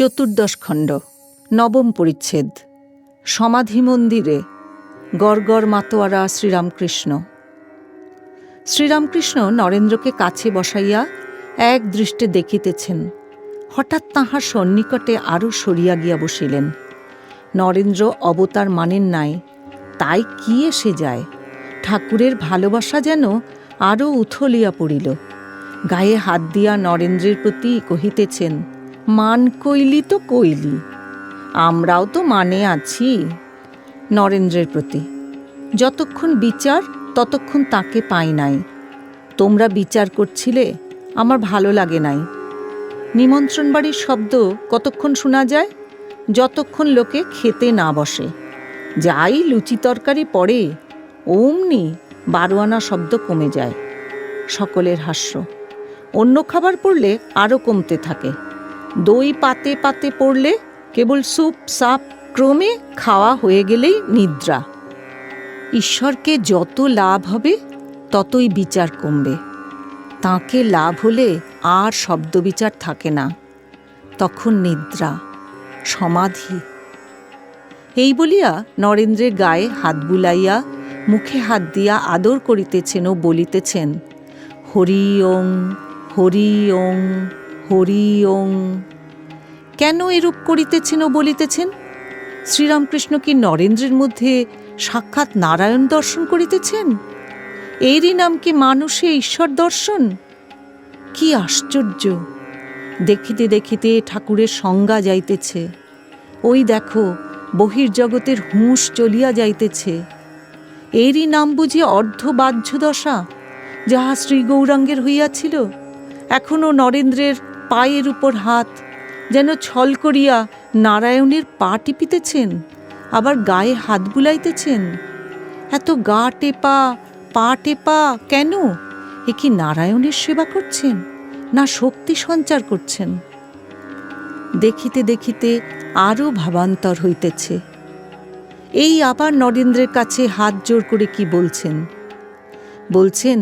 চতুর্দশ খণ্ড, নবম পরিচ্ছেদ সমাধি মন্দিরে গড়গড় মাতোয়ারা শ্রীরামকৃষ্ণ। শ্রীরামকৃষ্ণ নরেন্দ্রকে কাছে বসাইয়া এক দৃষ্টে দেখিতেছেন, হঠাৎ তাহার সন্নিকটে আরও সরিয়া গিয়া বসিলেন। নরেন্দ্র অবতার মানেন নাই, তাই কি এসে যায়? ঠাকুরের ভালোবাসা যেন আরও উথলিয়া পড়িল। গায়ে হাত দিয়া নরেন্দ্রের প্রতি কহিতেছেন মান কইলি তো কইলি, আমরাও তো মানে আছি। নরেন্দ্রের প্রতি, যতক্ষণ বিচার, ততক্ষণ তাকে পাই নাই। তোমরা বিচার করছিলে, আমার ভালো লাগে নাই। নিমন্ত্রণ বাড়ির শব্দ কতক্ষণ শোনা যায়? যতক্ষণ লোকে খেতে না বসে। যাই লুচি তরকারি পড়ে, অমনি বারোয়ানা শব্দ কমে যায়। সকলের হাস্য, অন্য খাবার পড়লে আরও কমতে থাকে। দই পাতে পাতে পড়লে কেবল স্যুপ, সাপ, ক্রমে খাওয়া হয়ে গেলেই নিদ্রা। ঈশ্বরকে যত লাভ হবে, ততই বিচার কমবে। তাকে লাভ হলে আর শব্দ বিচার থাকে না। তখন নিদ্রা, সমাধি। এই বলিয়া নরেন্দ্রের গায়ে হাত বুলাইয়া, মুখে হাত দিয়া আদর করিতেছেন ও বলিতেছেন, হরি ওং হরি ওং। হরি ওং কেন এরূপ করিতেছেন ও বলিতেছেন? শ্রীরামকৃষ্ণ কি নরেন্দ্রের মধ্যে সাক্ষাৎ নারায়ণ দর্শন করিতেছেন? এরই নাম কি মানুষে ঈশ্বর দর্শন? কি আশ্চর্য! দেখিতে দেখিতে ঠাকুরের সংজ্ঞা যাইতেছে। ওই দেখো, বহির্জগতের হুঁশ চলিয়া যাইতেছে। এরই নাম বুঝি অর্ধবাহ্য দশা যাহা শ্রী গৌরাঙ্গের হইয়াছিল। এখনও নরেন্দ্রের পায়ের উপর হাত, যেন ছল করিয়া নারায়ণের পা টিপিতেছেন, আবার গায়ে হাত বুলাইতেছেন। এত গা টেপা, পা টেপা কেন? এ কি নারায়ণের সেবা করছেন, না শক্তি সঞ্চার করছেন? দেখিতে দেখিতে আরও ভাবান্তর হইতেছে। এই আবার নরেন্দ্রের কাছে হাত জোর করে কি বলছেন? বলছেন,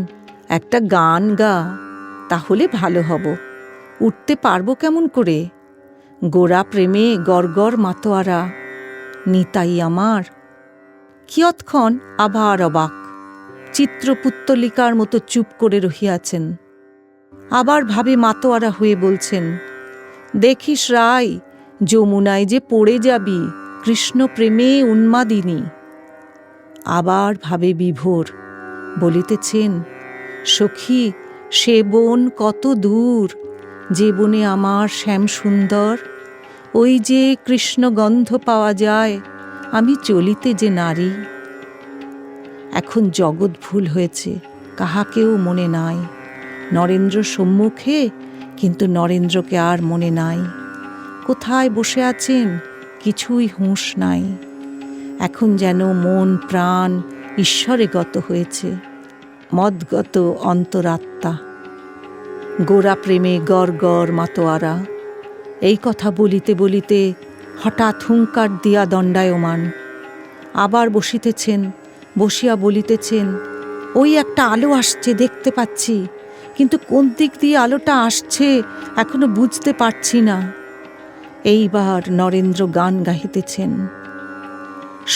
একটা গান গা, তাহলে ভালো হব। উঠতে পারব কেমন করে? গোড়া প্রেমে গড়গড় মাতোয়ারা, নিতাই আমার। কিয়ৎক্ষণ আবার অবাক, চিত্রপুত্তলিকার মতো চুপ করে রহিয়াছেন। আবার ভাবে মাতোয়ারা হয়ে বলছেন, দেখিস রায়, যমুনায় যে পড়ে যাবি, কৃষ্ণ প্রেমে উন্মাদিনী। আবার ভাবে বিভোর বলিতেছেন, সখী, সে বন কত দূর যে বনে আমার শ্যাম সুন্দর। ওই যে কৃষ্ণ গন্ধ পাওয়া যায়, আমি চলিতে যে নারী। এখন জগৎ ভুল হয়েছে, কাহাকেও মনে নাই। নরেন্দ্র সম্মুখে, কিন্তু নরেন্দ্রকে আর মনে নাই। কোথায় বসে আছেন, কিছুই হুঁশ নাই। এখন যেন মন, প্রাণ, ঈশ্বরে গত হয়েছে, মদগত অন্তরাত্মা। গোড়া প্রেমে গড় গড় মাতোয়ারা। এই কথা বলিতে বলিতে হঠাৎ হুঙ্কার দিয়া দণ্ডায়মান। আবার বসিতেছেন, বসিয়া বলিতেছেন, ওই একটা আলো আসছে, দেখতে পাচ্ছি, কিন্তু কোন দিক দিয়ে আলোটা আসছে এখনও বুঝতে পারছি না। এইবার নরেন্দ্র গান গাহিতেছেন,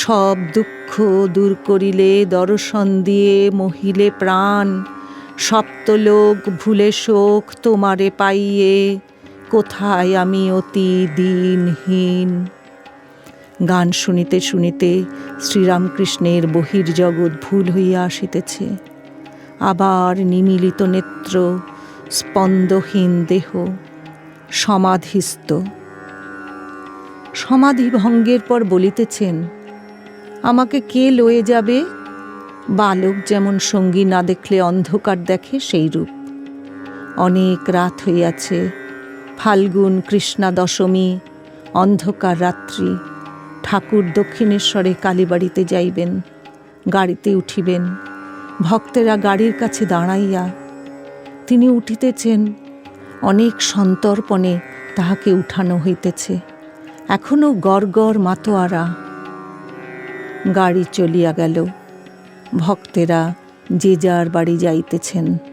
সব দুঃখ দূর করিলে, দর্শন দিয়ে মহিলে প্রাণ সপ্তলোক ভুলে শোক তোমারে পাইয়ে, কোথায় আমি অতি দিনহীন? গান শুনিতে শুনিতে শ্রীরামকৃষ্ণের বহির্জগৎ ভুল হইয়া আসিতেছে। আবার নিমিলিত নেত্র, স্পন্দহীন দেহ, সমাধিস্থ। সমাধি ভঙ্গের পর বলিতেছেন, আমাকে কে লয়ে যাবে বালক যেমন সঙ্গী না দেখলে অন্ধকার দেখে সেই রূপ। অনেক রাত হইয়াছে, ফাল্গুন, কৃষ্ণা দশমী, অন্ধকার রাত্রি। ঠাকুর দক্ষিণেশ্বরে কালীবাড়িতে যাইবেন, গাড়িতে উঠিবেন, ভক্তেরা গাড়ির কাছে দাঁড়াইয়া। তিনি উঠিতেছেন, অনেক সন্তর্পণে তাহাকে উঠানো হইতেছে এখনও গড় গড় মাতোয়ারা। গাড়ি চলিয়া গেল। ভক্তেরা যে যার বাড়ি যাইতেছেন।